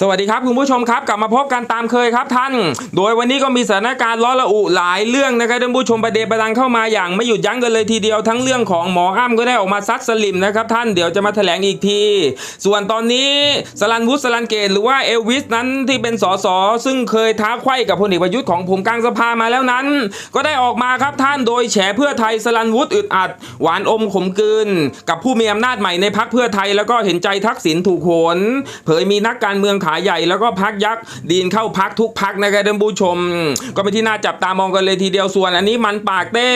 สวัสดีครับคุณผู้ชมครับกลับมาพบกันตามเคยครับท่าน โดยวันนี้ก็มีสถานการณ์ร้อนระอุหลายเรื่องนะครับท่านผู้ชมประเดประดังเข้ามาอย่างไม่หยุดยั้งกันเลยทีเดียวทั้งเรื่องของหมออ้ำก็ได้ออกมาซัดสลิมนะครับท่านเดี๋ยวจะมาแถลงอีกที ส่วนตอนนี้สลันวุฒิสลันเกตหรือว่าเอลวิสนั้นที่เป็นสสซึ่งเคยท้าไขว้กับพลเอกประยุทธ์ของผมกลางสภามาแล้วนั้น ก็ได้ออกมาครับท่านโดยแฉเพื่อไทยสลันวุฒิอึดอัด หวานอมขมกลืนกับผู้มีอำนาจใหม่ในพักเพื่อไทยแล้วก็เห็นใจทักษิณถูกโหนเผยมีนักการเมืองขาใหญ่แล้วก็พักยักษ์ดีนเข้าพักทุกพักนะครับท่านผู้ชม ก็เป็นที่น่าจับตามองกันเลยทีเดียวส่วนอันนี้มันปากเต้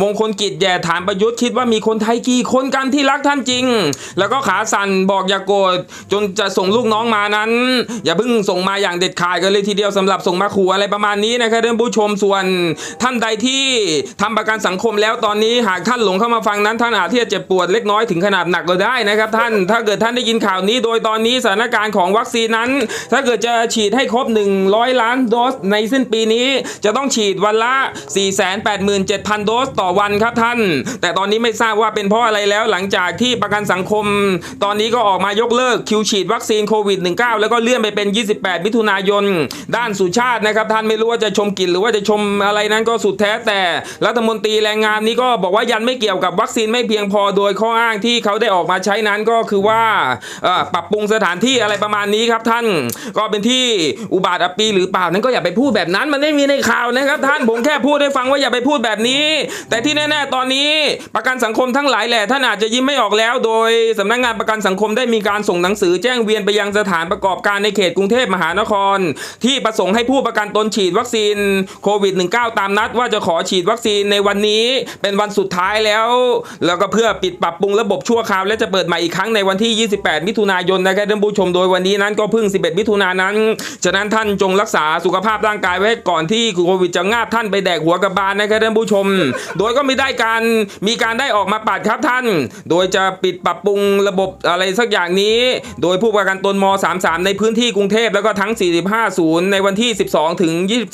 มงคลกิจแย่ถามประยุทธ์คิดว่ามีคนไทยกี่คนกันที่รักท่านจริง แล้วก็ขาสั่นบอกอย่าโกรธจนจะส่งลูกน้องมานั้น อย่าเพิ่งส่งมาอย่างเด็ดขาดกันเลยทีเดียวสำหรับส่งมาขู่อะไรประมาณนี้นะครับท่านผู้ชมส่วนท่านใดที่ทำประกันสังคมแล้วตอนนี้หากท่านหลงเข้ามาฟังนั้น ท่านอาจที่จะเจ็บปวดเล็กน้อยถึงขนาดหนักก็ได้นะครับ ท่านถ้าเกิดท่านได้ยินข่าวนี้โดยตอนนี้สถานการณ์ของวัคซีนนั้นถ้าเกิดจะฉีดให้ครบ 100 ล้านโดสในสิ้นปีนี้ จะต้องฉีดวันละ 487,000 โดสต่อวันครับท่าน แต่ตอนนี้ไม่ทราบว่าเป็นเพราะอะไรแล้วหลังจากที่ประกันสังคม ตอนนี้ก็ออกมายกเลิกคิวฉีดวัคซีนโควิด -19 แล้วก็เลื่อนไปเป็น 28 มิถุนายน ด้านสุชาตินะครับท่านไม่รู้ว่าจะชมกินหรือว่าจะชมอะไรนั้นก็สุดแท้แต่รัฐมนตรีแรงงานนี้ก็บอกว่ายันไม่เกี่ยวกับวัคซีนไม่เพียงพอโดยข้ออ้างที่เขาได้ออกมาใช้นั้นก็คือว่าปรับปรุงสถานที่อะไรประมาณนี้ครับท่านก็เป็นที่อุบาทอปีหรือเปล่านั้นก็อย่าไปพูดแบบนั้นมันไม่มีในข่าวนะครับ ท่านผมแค่พูดให้ฟังว่าอย่าไปพูดแบบนี้ แต่ที่แน่ๆตอนนี้ประกันสังคมทั้งหลายแหละท่านอาจจะยิ้มไม่ออกแล้ว โดยสำนักงานประกันสังคมได้มีการส่งหนังสือแจ้งเวียนไปยังสถานประกอบการในเขตกรุงเทพมหานคร ที่ประสงค์ให้ผู้ประกันตนฉีดวัคซีนโควิด -19 ตามนัดว่าจะขอฉีดวัคซีนในวันนี้เป็นวันสุดท้ายแล้ว แล้วก็เพื่อปิดปรับปรุงระบบชั่วคราวและจะเปิดใหม่อีกครั้งในวันที่ 28 มิถุนายนนะครับท่านผู้ชมโดยวันนี้นั้นก็เพิ่งึ่ง 11 มิถุนายนนั้น ฉะนั้นท่านจงรักษาสุขภาพร่างกายไว้ก่อนที่โควิดจะงาบท่านไปแดกหัวกับบานนะครับท่านผู้ชม โดยก็ม่ได้การมีการได้ออกมาปัดครับท่าน โดยจะปิดปรับปรุงระบบอะไรสักอย่างนี้ โดยผู้ประกันตนม 33 ในพื้นที่กรุงเทพแล้วก็ทั้ง 45 ศูนย์ในวันที่ 12 ถึง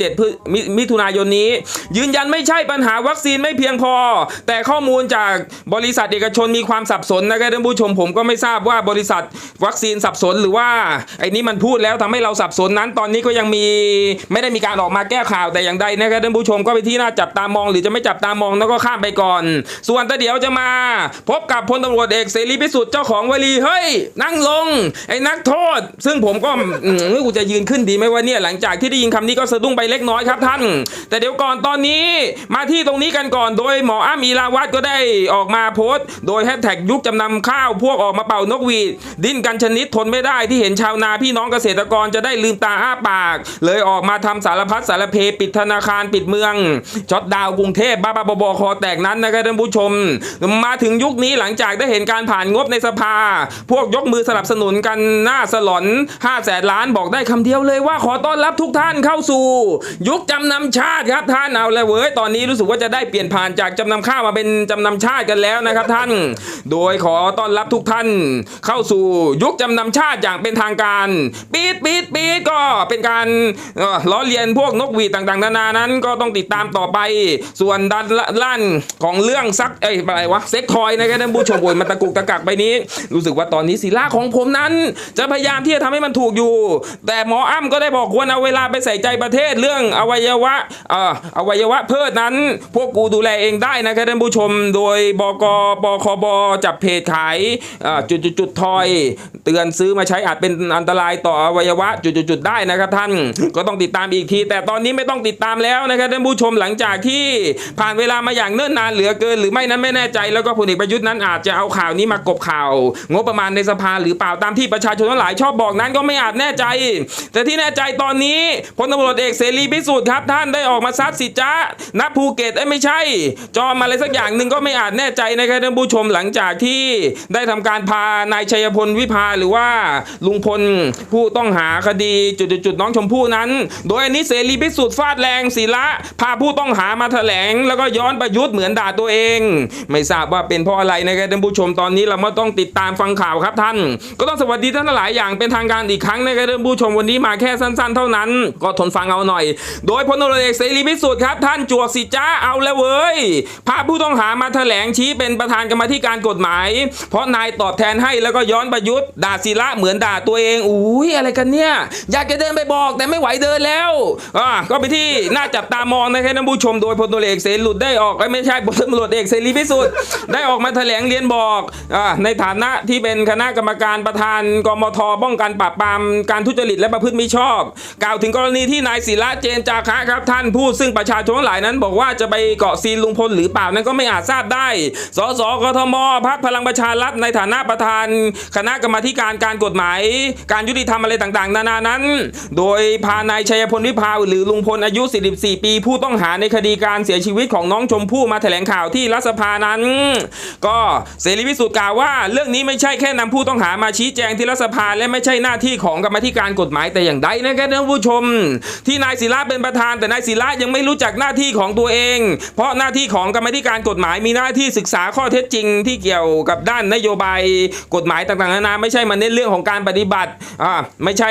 27มิมิถุนายนนี้ ยืนยันไม่ใช่ปัญหาวัคซีนไม่เพียงพอ แต่ข้อมูลจากบริษัทเอกชนมีความสับสนนะครับท่านผู้ชมผมก็ไม่ทราบว่าบริษัทวัคซีนสับสนหรือว่าไอนี้มันพูดแล้วทำให้เราสับสนนั้น ตอนนี้ก็ยังมีไม่ได้มีการออกมาแก้ข่าวแต่อย่างใดนะครับท่านผู้ชมก็ไปที่น่าจับตามอง หรือจะไม่จับตามองแล้วก็ข้ามไปก่อน ส่วนแต่เดี๋ยวจะมา พบกับพลตำรวจเอกเสรีพิสุทธิ์เจ้าของวลีเฮ้ย นั่งลง ไอ้นักโทษ ซึ่งผมก็อืมกูจะยืนขึ้นดีไหมว่าเนี่ยหลังจากที่ได้ยินคำนี้ก็สะดุ้งไปเล็กน้อยครับท่าน แต่เดี๋ยวก่อนตอนนี้มาที่ตรงนี้กันก่อนโดยหมออ้ามีลาวัตก็ได้ออกมาโพสต์ โดยแฮชแท็กยุคจำนำข้าวพวกออกมาเป่านกหวีดดิ้นกันชนิดทนไม่ได้ที่เห็นชาวนาพี่น้องเกษตรกรจะได้ลืมตาอ้าปาก เลยออกมาทำสารพัดสารเพปิดธนาคารปิดเมืองช็อตดาวกรุงเทพบ้าบ้าบอคอแตกนั้นนะครับท่านผู้ชม มาถึงยุคนี้หลังจากได้เห็นการผ่านงบในสภา พวกยกมือสนับสนุนกันหน้าสลอน5แสนล้านบอกได้คำเดียวเลยว่าขอต้อนรับทุกท่านเข้าสู่ ยุคจำนำชาติครับท่านเอาเลยเว้ยตอนนี้รู้สึกว่าจะได้เปลี่ยนผ่านจากจำนำข้าวมาเป็นจำนำชาติกันแล้วนะครับท่าน โดยขอต้อนรับทุกท่าน เข้าสู่ยุคจำนำชาติอย่างเป็นทางการปีดปีดปีดก็เป็นการล้อเลียนพวกนกหวีดต่างๆนานานั้น ก็ต้องติดตามต่อไป ส่วนด้านล่านของเรื่องซักเอ้ยอะไรวะเซ็กทอยนะครับท่านผู้ชมโวยมันตะกุกตะกักไปนี้ รู้สึกว่าตอนนี้ศิลาของผมนั้น จะพยายามที่จะทำให้มันถูกอยู่ แต่หมออ้ำก็ได้บอกควรเอาเวลาไปใส่ใจประเทศเรื่องอวัยวะเอ่ออวัยวะเพศนั้น พวกกูดูแลเองได้นะครับท่านผู้ชมโดยบกปคบจับเพจขายจุดจุดจุดทอย เตือนซื้อมาใช้อาจเป็นอันตรายลายต่ออวัยวะจุดจุดจุดได้นะครับท่านก็ต้องติดตามอีกที แต่ตอนนี้ไม่ต้องติดตามแล้วนะครับท่านผู้ชมหลังจากที่ผ่านเวลามาอย่างเนิ่นนานเหลือเกิน หรือไม่นั้นไม่แน่ใจแล้วก็พลเอกประยุทธ์นั้นอาจจะเอาข่าวนี้มากบข่าว งบประมาณในสภาหรือเปล่าตามที่ประชาชนทั้งหลายชอบบอกนั้นก็ไม่อาจแน่ใจ แต่ที่แน่ใจตอนนี้พลตำรวจเอกเสรีพิสุทธิ์ครับท่านได้ออกมาซัดสิจ้าณภูเก็ตเอ้ไม่ใช่ จอมอะไรสักอย่างหนึ่งก็ไม่อาจแน่ใจนะครับท่านผู้ชมหลังจากที่ได้ทำการพานายชัยพลวิภาหรือว่าลุงพลผู้ต้องหาคดีจุดๆน้องชมพู่นั้น โดยอันนี้เสรีพิสุทธิ์ฟาดแรงศิละพาผู้ต้องหามาแถลง แล้วก็ย้อนประยุทธ์เหมือนด่าตัวเอง ไม่ทราบว่าเป็นเพราะอะไรนะครับท่านผู้ชมตอนนี้เรามาต้องติดตามฟังข่าวครับท่าน ก็ต้องสวัสดีท่านหลายอย่างเป็นทางการอีกครั้งนะครับท่านผู้ชมวันนี้มาแค่สั้น ๆ เท่านั้น ก็ทนฟังเอาหน่อย โดยพลตำรวจเอกเสรีพิสุทธิ์ครับท่านจวกสิจ้าเอาแล้วเว้ยพาผู้ต้องหามาแถลงชี้เป็นประธานกรรมธิการกฎหมาย เพราะนายตอบแทนให้แล้วก็ย้อนประยุทธ์ด่าศิละเหมือนด่าตัวเองอูยอะไรกันเนี่ย อยากจะเดินไปบอกแต่ไม่ไหวเดินแล้วอ่าก็ไปที่น่าจับตามองนะครับท่านผู้ชมโดยพลตำรวจเอกเสรีหลุดได้ออกไม่ใช่พลตำรวจเอกเสรีพิสุทธิ์ได้ออกมาแถลงเรียนบอกอ่าในฐานะที่เป็นคณะกรรมการประธานกมทป้องกันปราบปรามการทุจริตและประพฤติมิชอบ กล่าวถึงกรณีที่นายศิระเจนจาคะครับท่านผู้ซึ่งประชาชนหลายนั้น บอกว่าจะไปเกาะซีนลุงพลหรือเปล่านั้นก็ไม่อาจทราบได้ สสกทมพักพลังประชารัฐในฐานะประธาน คณะกรรมาธิการการกฎหมายการยุติธรรมอะไรต่างๆ นานานั้น โดยพานายชัยพลวิภาหรือลุงพลอายุ 44 ปี ผู้ต้องหาในคดีการเสียชีวิตของน้องชมพู่มาแถลงข่าวที่รัฐสภานั้น ก็เสรีพิสุทธิ์กล่าวว่า เรื่องนี้ไม่ใช่แค่นำผู้ต้องหามาชี้แจงที่รัฐสภาและไม่ใช่หน้าที่ของกรรมธิการกฎหมายแต่อย่างใดนะครับท่านผู้ชม ที่นายศิระเป็นประธาน แต่นายศิระยังไม่รู้จักหน้าที่ของตัวเอง เพราะหน้าที่ของกรรมธิการกฎหมายมีหน้าที่ศึกษาข้อเท็จจริง ที่เกี่ยวกับด้านนโยบายกฎหมายต่างๆนานาไม่ใช่มาเน้นเรื่องของการปฏิบัติอ่าไม่ใช่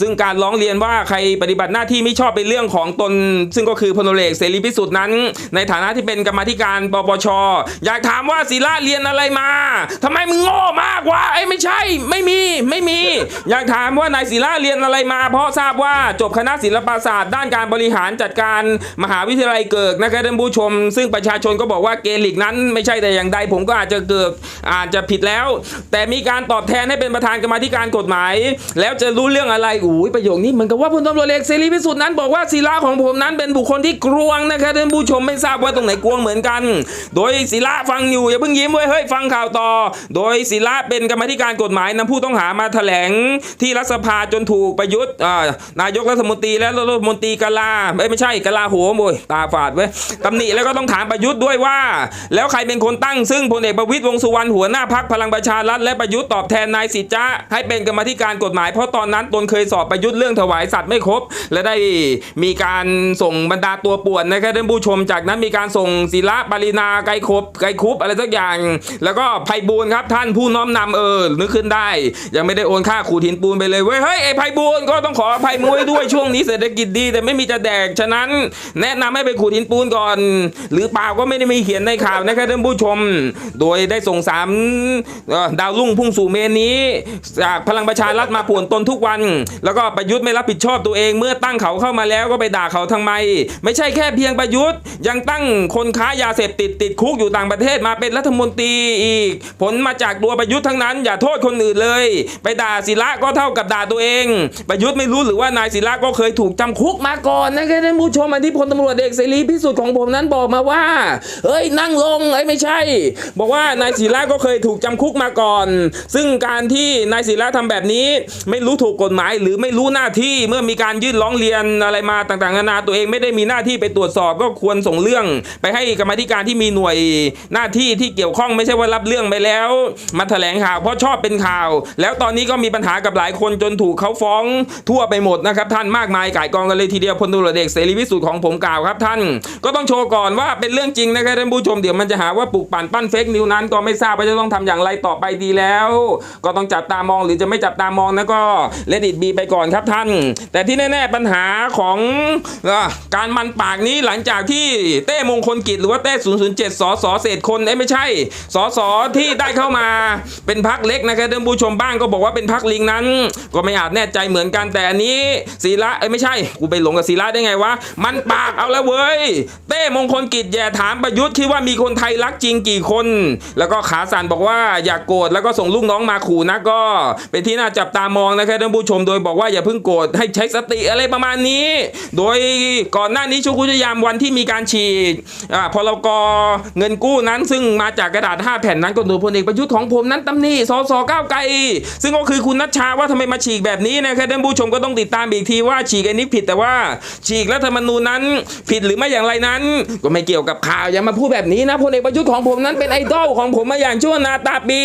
ซึ่งการร้องเรียนว่าใครปฏิบัติหน้าที่ไม่ชอบเป็นเรื่องของตน ซึ่งก็คือพลเอกเสรีพิสุทธิ์นั้น ในฐานะที่เป็นกรรมธิการปปชอยากถามว่าศิระเรียนอะไรมาทำไมมึงโง่มากวะไอ้ไม่ใช่ไม่มีไม่มี อยากถามว่านายศิระเรียนอะไรมา เพราะทราบว่าจบคณะศิลปศาสตร์ด้านการบริหารจัดการมหาวิทยาลัยเกิกนะครับท่านผู้ชม ซึ่งประชาชนก็บอกว่าเกลิกนั้น ไม่ใช่แต่อย่างใดผมก็อาจจะเกิดอาจจะผิดแล้ว แต่มีการตอบแทนให้เป็นประธานกรรมธิการกฎหมายแล้วจะรู้เรื่องอะไรอุ้ยประโยคนี้เหมือนกับว่าพลตำรวจเอกเสรีพิสุทธิ์นั้นบอกว่าศิระของผมนั้นเป็นบุคคลที่กลวงนะครับท่านผู้ชมไม่ทราบว่าตรงไหนกลวงเหมือนกัน โดยศิระฟังอยู่อย่าเพิ่งยิ้มไว้ยเฮ้ยฟังข่าวต่อ โดยศิระเป็นกรรมธิการกฎหมายนำผู้ต้องหามาแถลงที่รัฐสภาจนถูกประยุทธ์นายกรัฐมนตรีและรัฐมนตรีกลาไม่ใช่กลาโหมโอยตาฝาดเว้ยตำหนิแล้วก็ต้องถามประยุทธ์ด้วยว่า แล้วใครเป็นคนตั้งซึ่งพลเอกประวิตรวงสุวรรณหัวหน้าพักพลังประชารัฐและประยุทธ์ตอบแทนนายสิจ้าให้เป็นกรรมธิการกฎหมายเพราะตอนนั้นตนเคยสอบประยุทธ์เรื่องถวายสัตว์ไม่ครบ และได้มีการส่งบรรดาตัวป่วนนะครับท่านผู้ชมจากนั้นมีการส่งศิระปรินาไกครบไกคุปอะไรสักอย่าง แล้วก็ไพบูลครับท่านผู้น้อมนำเออนึกขึ้นได้ ยังไม่ได้โอนค่าขูดหินปูนไปเลยเว้ยเฮ้ยไอไพบูลก็ต้องขออภัยมุ้ยด้วยช่วงนี้เศรษฐกิจดี แต่ไม่มีจะแดกฉะนั้น แนะนำให้ไปขูดหินปูนก่อน หรือเปล่าก็ไม่ได้มีเขียนในข่าวนะครับท่านผู้ชม โดยได้ส่งสามดาวรุ่งพุ่งสู่เมนนี้ จากพลังประชารัฐมาป่วนตนทุกวัน แล้วก็ประยุทธ์ไม่รับผิดชอบตัวเอง เมื่อตั้งเขาเข้ามาแล้วก็ไปด่าเขาทำไม ไม่ใช่แค่เพียงประยุทธ์ ยังตั้งคนค้ายาเสพติดติดคุกอยู่ต่างประเทศมาเป็นรัฐมนตรีอีก ผลมาจากตัวประยุทธ์ทั้งนั้น อย่าโทษคนอื่นเลย ไปด่าศิระก็เท่ากับด่าตัวเอง ประยุทธ์ไม่รู้หรือว่านายศิระก็เคยถูกจำคุกมาก่อนนะครับท่านผู้ชมอันที่พลตำรวจเอกเสรีพิสุทธิ์ของผมนั้นบอกมาว่าเฮ้ยนั่งลงเอ้ไม่ใช่ บอกว่านายศิระก็เคยถูกจำคุกมาก่อน ซึ่งการที่นายศิระทำแบบนี้ไม่รู้ถูกกฎหมาย หรือไม่รู้หน้าที่เมื่อมีการยื่นร้องเรียนอะไรมาต่างๆนานาตัวเองไม่ได้มีหน้าที่ไปตรวจสอบ ก็ควรส่งเรื่อง ไปให้กรรมาธิการที่มีหน่วยหน้าที่ที่เกี่ยวข้องไม่ใช่ว่ารับเรื่องไปแล้ว มาแถลงข่าวเพราะชอบเป็นข่าว แล้วตอนนี้ก็มีปัญหากับหลายคนจนถูกเขาฟ้องทั่วไปหมดนะครับท่านมากมายก่ายกองกันเลยทีเดียวพลตำรวจเอกเสรีพิสุทธิ์ของผมกล่าวครับท่าน ก็ต้องโชว์ก่อนว่าเป็นเรื่องจริงนะครับท่านผู้ชมเดี๋ยวมันจะหาว่าปลุกปั่นปั้นเฟกนิวนั้นก็ไม่ทราบว่าจะต้องทำอย่างไรต่อไปดีแล้ว ก็ต้องจับตามองหรือจะไม่จับตามองนะก็เลดิตบีไปก่อนครับท่าน แต่ที่แน่ ๆปัญหาของอการมันปากนี้หลังจากที่เต้มงคลกิจหรือว่าเต้007สสเศษคนเอ้ไม่ใช่สสที่ได้เข้ามาเป็นพักเล็กนะครับท่านผู้ชมบ้างก็บอกว่าเป็นพักลิงนั้น ก็ไม่อาจแน่ใจเหมือนกันแต่อันนี้ศิระเอ้ยไม่ใช่กูไปหลงกับศิระได้ไงวะมันปากเอาแล้วเว้ย เต้มงคลกิจแย่ถามประยุทธ์ที่ว่ามีคนไทยรักจริงกี่คน แล้วก็ขาสั่นบอกว่าอยากโกรธแล้วก็ส่งลูกน้องมาขู่นะก็ เป็นที่น่าจับตามองนะครับท่านผู้ชมโดยบอกว่าอย่าเพิ่งโกรธให้ใช้สติอะไรประมาณนี้ โดยก่อนหน้านี้ชุกุยามวันที่มีการฉีกอ่าพลกเงินกู้นั้น ซึ่งมาจากกระดาษ 5 แผ่นนั้นก็โดยพลเอกประยุทธ์ของผมนั้นตำหนิสสก้าวไกล ซึ่งก็คือคุณนัชชาว่าทำไมมาฉีกแบบนี้นะครับท่านผู้ชมก็ต้องติดตามอีกทีว่าฉีกอันนี้ผิดแต่ว่า ฉีกรัฐธรรมนูญนั้น ผิดหรือไม่อย่างไรนั้น ก็ไม่เกี่ยวกับข่าวอย่ามาพูดแบบนี้นะพลเอกประยุทธ์ของผมนั้นเป็นไอดอลของผมมาอย่างชั่วนาตาปี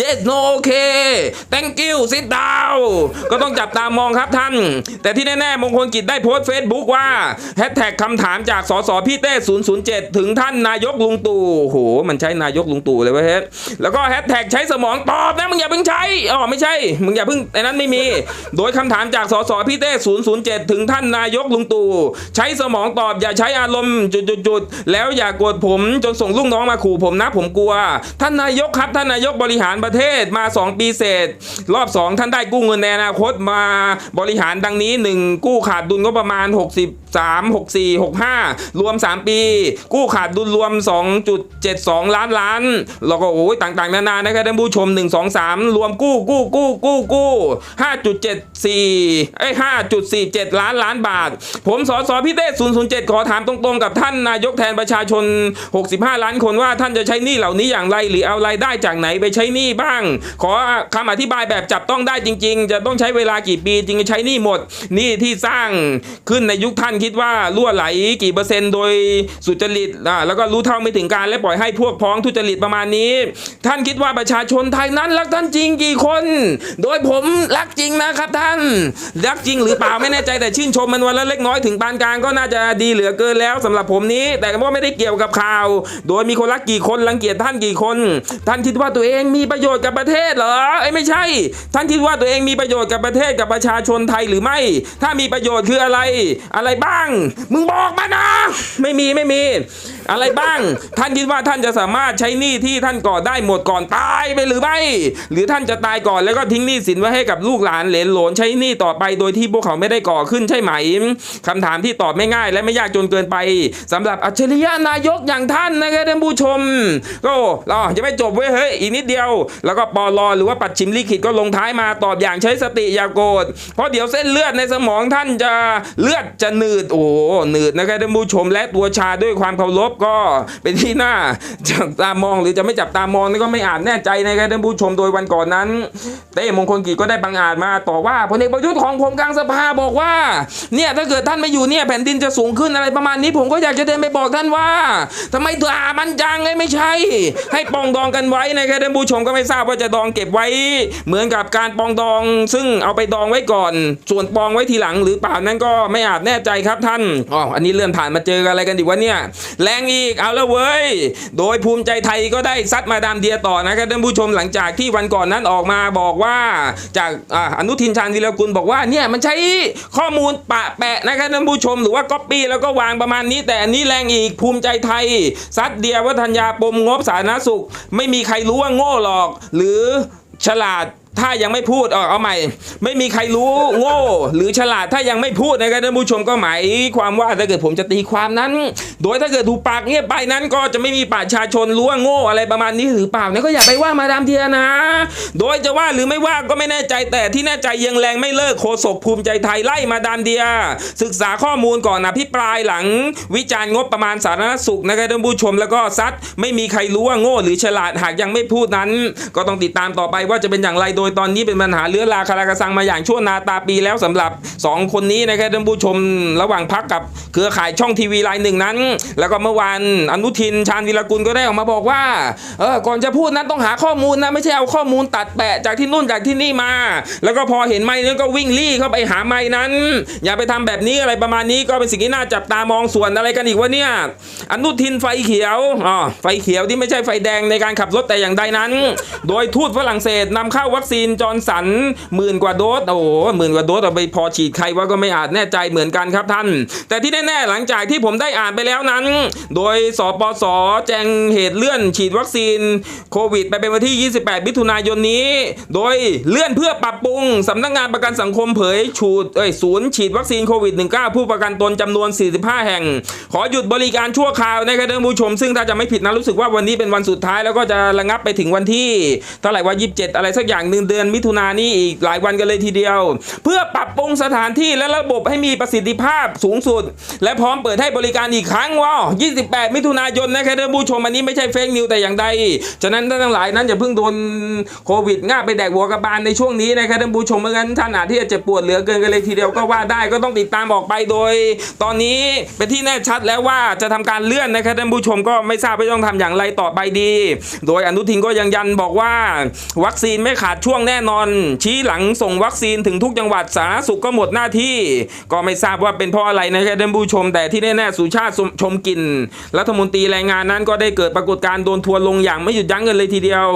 yes no okay thank you sit down ก็ต้องจับตามองครับท่าน แต่ที่แน่ๆมงคลกิจได้โพสต์เฟซบุ๊กว่าแฮชแท็กคำถามจากสสพี่เต้ 007 ถึงท่านนายกลุงตู่โห มันใช้นายกลุงตู่เลยเว้ยเฮ็ดแล้วก็แฮชแท็กใช้สมองตอบนะมึงอย่าเพิ่งใช้อ๋อไม่ใช่ มึงอย่าเพิ่งไอ้นั้นไม่มี โดยคำถามจากสสพี่เต้ 007 ถึงท่านนายกลุงตู่ใช้สมองตอบอย่าใช้อารมณ์จุดๆๆแล้วอย่ากดผมจนส่งลูกน้องมาขู่ผมนะผมกลัว ท่านนายกครับท่านนายกบริหารประเทศมา 2 ปีเศษ รอบ 2 ท่านานได้กู้เงินในอนาคตมาบริหารดังนี้ 1 กู้ขาดดุลก็ประมาณ3 64 65 รวม 3 ปี กู้ขาดดุลรวม 2.72 ล้านล้าน แล้วก็โอ้ยต่างๆ นานานะครับท่านผู้ชม 1 2 3 รวมกู้กู้กู้กู้กู้5.74เอ้ย5.47 ล้านล้านบาท ผมสสพี่เต้007 ขอถามตรงๆ กับท่านนายกแทนประชาชน 65 ล้านคนว่าท่านจะใช้หนี้เหล่านี้อย่างไร หรือเอารายได้จากไหนไปใช้หนี้บ้าง ขอคำอธิบายแบบจับต้องได้จริง ๆ จะต้องใช้เวลากี่ปีจึงจะใช้หนี้หมดหนี้ที่สร้างขึ้นในยุคท่านคิดว่ารั่วไหลกี่เปอร์เซ็นต์โดยสุจริตอ่าแล้วก็รู้เท่าไม่ถึงการและปล่อยให้พวกพ้องทุจริตประมาณนี้ ท่านคิดว่าประชาชนไทยนั้นรักท่านจริงกี่คน โดยผมรักจริงนะครับท่าน รักจริงหรือเปล่าไม่แน่ใจแต่ชื่นชมมันวันละเล็กน้อยถึงปานกลางก็น่าจะดีเหลือเกินแล้วสำหรับผมนี้ แต่ก็ไม่ได้เกี่ยวกับข่าว โดยมีคนรักกี่คนรังเกียจท่านกี่คน ท่านคิดว่าตัวเองมีประโยชน์กับประเทศเหรอไอ้ไม่ใช่ ท่านคิดว่าตัวเองมีประโยชน์กับประเทศกับประชาชนไทยหรือไม่ ถ้ามีประโยชน์คืออะไรอะไรบ้างมึงบอกมานะ ไม่มีไม่มี อะไรบ้าง ท่านคิดว่าท่านจะสามารถใช้หนี้ที่ท่านก่อได้หมดก่อนตายไปหรือไม่ หรือท่านจะตายก่อนแล้วก็ทิ้งหนี้สินไว้ให้กับลูกหลานเหลนหลนใช้หนี้ต่อไปโดยที่พวกเขาไม่ได้ก่อขึ้นใช่ไหมคำถามที่ตอบไม่ง่าย และไม่ยากจนเกินไปสำหรับอัจฉริยะนายกอย่างท่านนะครับท่านผู้ชม ก็เราจะไม่จบเว้ยเฮ้ยอีกนิดเดียว แล้วก็ปอลอหรือว่าปัดชิมลิขิตก็ลงท้ายมาตอบอย่างใช้สติอย่าโกรธเพราะเดี๋ยวเส้นเลือดในสมองท่านจะเลือดจะหนืดโอ้โหนืดนะครับท่านผู้ชมและตัวชาด้วยความเคารพก็เป็นที่หน่าจับตามองหรือจะไม่จับตามองนี่ก็ไม่อาจแน่ใจนะครับท่านผู้ชมโดยวันก่อนนั้น เต้มงคลกิจก็ได้บังอาจมาต่อว่าพลเอกประยุทธ์ของผมกลางสภาบอกว่าเนี่ยถ้าเกิดท่านไม่อยู่เนี่ยแผ่นดินจะสูงขึ้นอะไรประมาณนี้ ผมก็อยากจะเดินไปบอกท่านว่าทำไมด่ามันจังเลยไม่ใช่ ให้ปองดองกันไว้นะครับท่านผู้ชมก็ไม่ทราบว่าจะดองเก็บไว้ เหมือนกับการปองดอง ซึ่งเอาไปดองไว้ก่อน ส่วนปองไว้ทีหลังหรือเปล่านั้นก็ไม่อาจแน่ใจครับท่านอ๋ออันนี้เลื่อนผ่านมาเจอกันอะไรกันดีวะเนี่ย แรงอีกเอาล้วเว้ย โดยภูมิใจไทยก็ได้ซัดมาดามเดียต่อนะครับท่านผู้ชมหลังจากที่วันก่อนนั้นออกมาบอกว่าจากออนุทินชาญวีรกุลบอกว่าเนี่ยมันใช้ข้อมูลปะแปะนะครับท่านผู้ชมหรือว่าก๊อปปี้แล้วก็วางประมาณนี้ แต่อันนี้แรงอีกภูมิใจไทย ซัดเดียวัฒนยาปมงบสาธารณสุข ไม่มีใครรู้ว่าโง่หรอก หรือฉลาด ถ้ายังไม่พูดเอาเอาใหม่ ไม่มีใครรู้โง่ หรือฉลาดถ้ายังไม่พูดนะครับท่านผู้ชมก็หมายความว่าถ้าเกิดผมจะตีความนั้น โดยถ้าเกิดถูกปากเงียบไปนั้น ก็จะไม่มีประชาชนรู้ว่าโง่อะไรประมาณนี้หรือเปล่าเนี่ยก็อย่าไปว่ามาดามเดียนะ โดยจะว่าหรือไม่ว่าก็ไม่แน่ใจแต่ที่แน่ใจยังแรงไม่เลิกโคศกภูมิใจไทยไล่มาดามเดีย ศึกษาข้อมูลก่อนอภิปรายหลัง วิจารณ์งบประมาณสาธารณสุขนะครับท่านผู้ชมแล้วก็ซัดไม่มีใครรู้ว่าโง่ หรือฉลาดหากยังไม่พูดนั้น ก็ต้องติดตามต่อไปว่าจะเป็นอย่างไรโดยตอนนี้เป็นปัญหาเรื้อราคาราคาซังมาอย่างชั่วนาตาปีแล้วสำหรับ 2 คนนี้นะครับท่านผู้ชมระหว่างพักกับเครือข่ายช่องทีวีรายหนึ่งนั้น แล้วก็เมื่อวานอนุทินชาญวิรกุลก็ได้ออกมาบอกว่าเออก่อนจะพูดนั้นต้องหาข้อมูลนะไม่ใช่เอาข้อมูลตัดแปะจากที่นู่นจากที่นี่มา แล้วก็พอเห็นไม้นั้นก็วิ่งลี่เข้าไปหาไม้นั้น อย่าไปทำแบบนี้อะไรประมาณนี้ก็เป็นสิ่งที่น่าจับตามองส่วนอะไรกันอีกวะเนี่ยอนุทินไฟเขียวอ๋อไฟเขียวที่ไม่ใช่ไฟแดงในการขับรถแต่อย่างใดนั้น โดยทูตฝรั่งเศสนำเข้าวัคซีนจอร์นสันหมื่นกว่าโดสโอ้หหมื่นกว่าโดสเอาไปพอฉีดใครว่าก็ไม่อาจแน่ใจเหมือนกันครับท่าน แต่ที่แน่ๆหลังจากที่ผมได้อ่านไปแล้วนั้น โดยสปสแจ้งเหตุเลื่อนฉีดวัคซีนโควิด ไปเป็นวันที่ 28 มิถุนายนนี้ โดยเลื่อนเพื่อปรับปรุงสำนักงานประกันสังคมเผยฉูดเอ้ยศูนย์ฉีดวัคซีนโควิด -19 ผู้ประกันตนจำนวน 45 แห่ง ขอหยุดบริการชั่วคราวนะครับท่านผู้ชม ซึ่งถ้าจะไม่ผิดนะรู้สึกว่าวันนี้เป็นวันสุดท้ายแล้วก็จะระงับไปถึงวันที่เท่าไหร่ว่า 27 อะไรสักอย่างหนึ่งเดือนมิถุนายนนี้อีกหลายวันกันเลยทีเดียว เพื่อปรับปรุงสถานที่และระบบให้มีประสิทธิภาพสูงสุด และพร้อมเปิดให้บริการอีกครั้งว้า28 มิถุนายนนะครับท่านผู้ชมอันนี้ไม่ใช่เฟกนิวแต่อย่างใด ฉะนั้นท่านทั้งหลายนั้นอย่าเพิ่งโดนโควิดง่าไปแดกหัวกระบาลในช่วงนี้นะครับท่านผู้ชมเมื่องั้นท่านอาจที่จะเจ็บปวดเหลือเกินกันเลยทีเดียวก็ว่าได้ก็ต้องติดตามออกไปโดย ตอนนี้เป็นที่แน่ชัดแล้วว่าจะทำการเลื่อนนะครับท่านผู้ชมก็ไม่ทราบว่าต้องทำอย่างไรต่อไปดี โดยอนุทินก็ยังยันบอกว่า วัคซีนไม่ขาดช่วงแน่นอน ชี้หลังส่งวัคซีนถึงทุกจังหวัดสาธารณสุขก็หมดหน้าที่ ก็ไม่ทราบว่าเป็นเพราะอะไรนะครับท่านผู้ชมแต่ที่แน่ๆสุชาติชมกลิน รัฐมนตรีแรงงานนั้นก็ได้เกิดปรากฏการณ์โดนทัวลงอย่างไม่หยุดยั้งกันเลยทีเดียว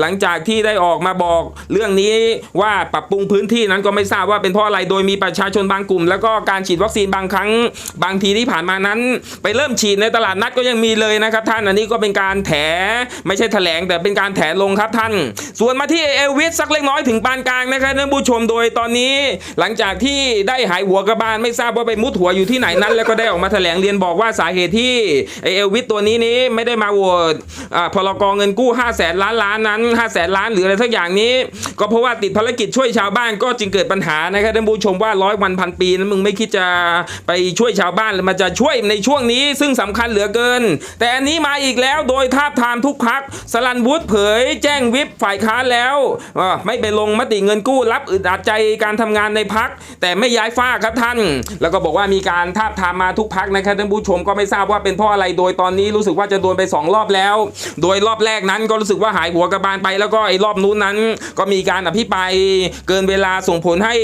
หลังจากที่ได้ออกมาบอกเรื่องนี้ว่าปรับปรุงพื้นที่นั้นก็ไม่ทราบว่าเป็นเพราะอะไรโดยมีประชาชนบางกลุ่ม แล้วก็การฉีดวัคซีนบางครั้ง บางทีที่ผ่านมานั้น ไปเริ่มฉีดในตลาดนัดก็ยังมีเลยนะครับ ท่านอันนี้ก็เป็นการแถไม่ใช่แถลงแต่เป็นการแถลงครับท่าน ส่วนมาที่เอลวิสสักเล็กน้อยถึงปานกลางนะครับท่านผู้ชมโดยตอนนี้หลังจากที่ได้หายหัวกระบาลไม่ทราบว่าไปมุดหัวอยู่ที่ไหนนั้น แล้วก็ได้ออกมาแถลงเรียนบอกว่าสาเหตุที่ไอเอลวิสตัวนี้นี้ไม่ได้มาโหวตอ่าพลกรเงินกู้5 0 0แสนล้านล้านนั้น5 0 0แสนล้านหรืออะไรสักอย่างนี้ ก็เพราะว่าติดภารกิจช่วยชาวบ้านก็จึงเกิดปัญหานะครับท่านผู้ชมว่าร้อยวันพันปีนั้นมึงไม่คิดจะไปช่วยชาวบ้านหรือมันจะช่วยในช่วงนี้ซึ่งสำคัญเหลือเกิน แต่อันนี้มาอีกแล้วโดยทาบทามทุกพักสลันวุฒิเผย แจ้งวิปฝ่ายค้านแล้วไม่ไปลงมติเงินกู้รับอึดอัดใจการทำงานในพัก แต่ไม่ย้ายฝ้าครับท่าน แล้วก็บอกว่ามีการทาบทามมาทุกพักนะครับท่านผู้ชมก็ไม่ทราบว่าเป็นเพราะอะไรโดยตอนนี้รู้สึกว่าจะโดนไปสองรอบแล้ว โดยรอบแรกนั้นก็รู้สึกว่าหายหัวกระบาลไป แล้วก็ไอ้รอบนู้นนั้น ก็มีการอภิปรายเกินเวลาส่งผลให้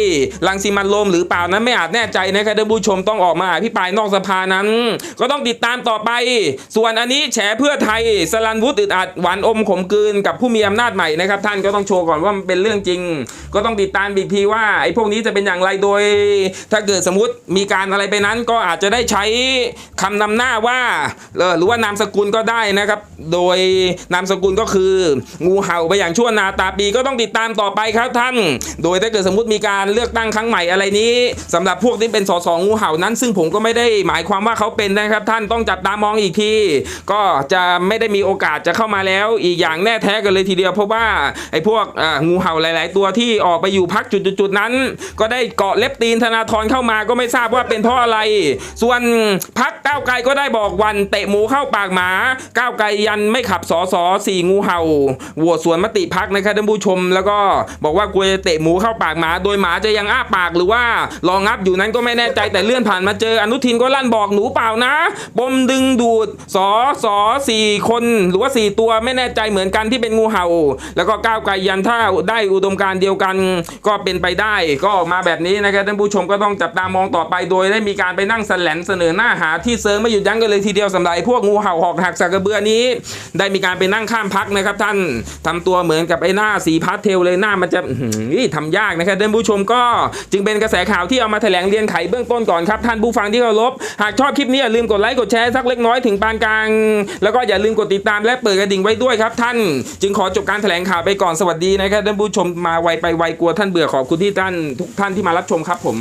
รังสีมันต์โรมหรือเปล่านั้นไม่อาจแน่ใจนะครับท่านผู้ชมต้องออกมาอภิปรายนอกสภานั้น ก็ต้องติดตามต่อไป ส่วนอันนี้แฉเพื่อไทยสลันวุฒิอึดอัดหวานอมขมกลืนกับผู้มีอำนาจใหม่นะครับท่านก็ต้องโชว์ก่อนว่ามันเป็นเรื่องจริง ก็ต้องติดตามอีกทีว่าไอ้พวกนี้จะเป็นอย่างไรโดย ถ้าเกิดสมมติมีการอะไรไปนั้นก็อาจจะได้ใช้คำนำหน้าว่าหรือว่านามสกุลก็ได้นะครับ โดยนามสกุลก็คือ งูเห่าไปอย่างชั่วนาตาปีก็ต้องติดตามต่อไปครับท่าน โดยถ้าเกิดสมมติมีการเลือกตั้งครั้งใหม่อะไรนี้สำหรับพวกที่เป็นสสงูเห่านั้น ซึ่งผมก็ไม่ได้หมายความว่าเขาเป็นนะครับ ท่านต้องจับตามองอีกที ก็จะไม่ได้มีโอกาสจะเข้ามาแล้ว อีกอย่างแน่แท้กันเลยทีเดียวเพราะว่าไอ้พวกงูเห่าหลาย ๆ ตัวที่ออกไปอยู่พักจุดๆนั้น ก็ได้เกาะเล็บตีนธนาธรเข้ามาก็ไม่ทราบว่าเป็นเพราะอะไร ส่วนพักก้าวไกลก็ได้บอกวันเตะหมูเข้าปากหมา ก้าวไกลยันไม่ขับสอสอสี่งูเห่าโหวตสวนมติพักนะครับท่านผู้ชม แล้วก็บอกว่ากลัวจะเตะหมูเข้าปากหมา โดยหมาจะยังอ้าปากหรือว่ารองงับอยู่นั้นก็ไม่แน่ใจแต่เลื่อนผ่านมาเจออนุทินก็ลั่นบอกหนูเปล่านะปมดึงดูดสอสอสี่คนหรือว่าสี่ตัวไม่แน่ใจเหมือนกันที่เป็นงูเห่า แล้วก็ก้าวไกลยันถ้าได้อุดมการณ์เดียวกันก็เป็นไปได้ ก็ออกมาแบบนี้นะครับท่านผู้ชมก็ต้องจับตามองต่อไป โดยได้มีการไปนั่งแสลนเสนอหน้าหาที่เซิร์งไม่หยุดยั้งกันเลยทีเดียวสำหรับไอพวกงูเห่าหอกหักสักกระเบือนี้ ได้มีการไปนั่งข้ามพักนะครับ ท่านทำตัวเหมือนกับไอ้หน้าสีพาสเทลเลยหน้ามันจะอื้อหือทำยากนะครับท่านผู้ชมก็จึงเป็นกระแสข่าวที่เอามาแถลงเรียนไขเบื้องต้นก่อนครับท่านผู้ฟังที่เคารพหากชอบคลิปนี้อย่าลืมกดไลค์กดแชร์สักเล็กน้อยถึงปานกลาง แล้วก็อย่าลืมกดติดตามและเปิดกระดิ่งไว้ด้วยครับ ท่าน จึงขอจบการแถลงข่าวไปก่อนสวัสดีนะครับท่านผู้ชมมาไวไปไวกลัวท่านเบื่อขอบคุณที่ท่านทุกท่านที่มารับชมครับผม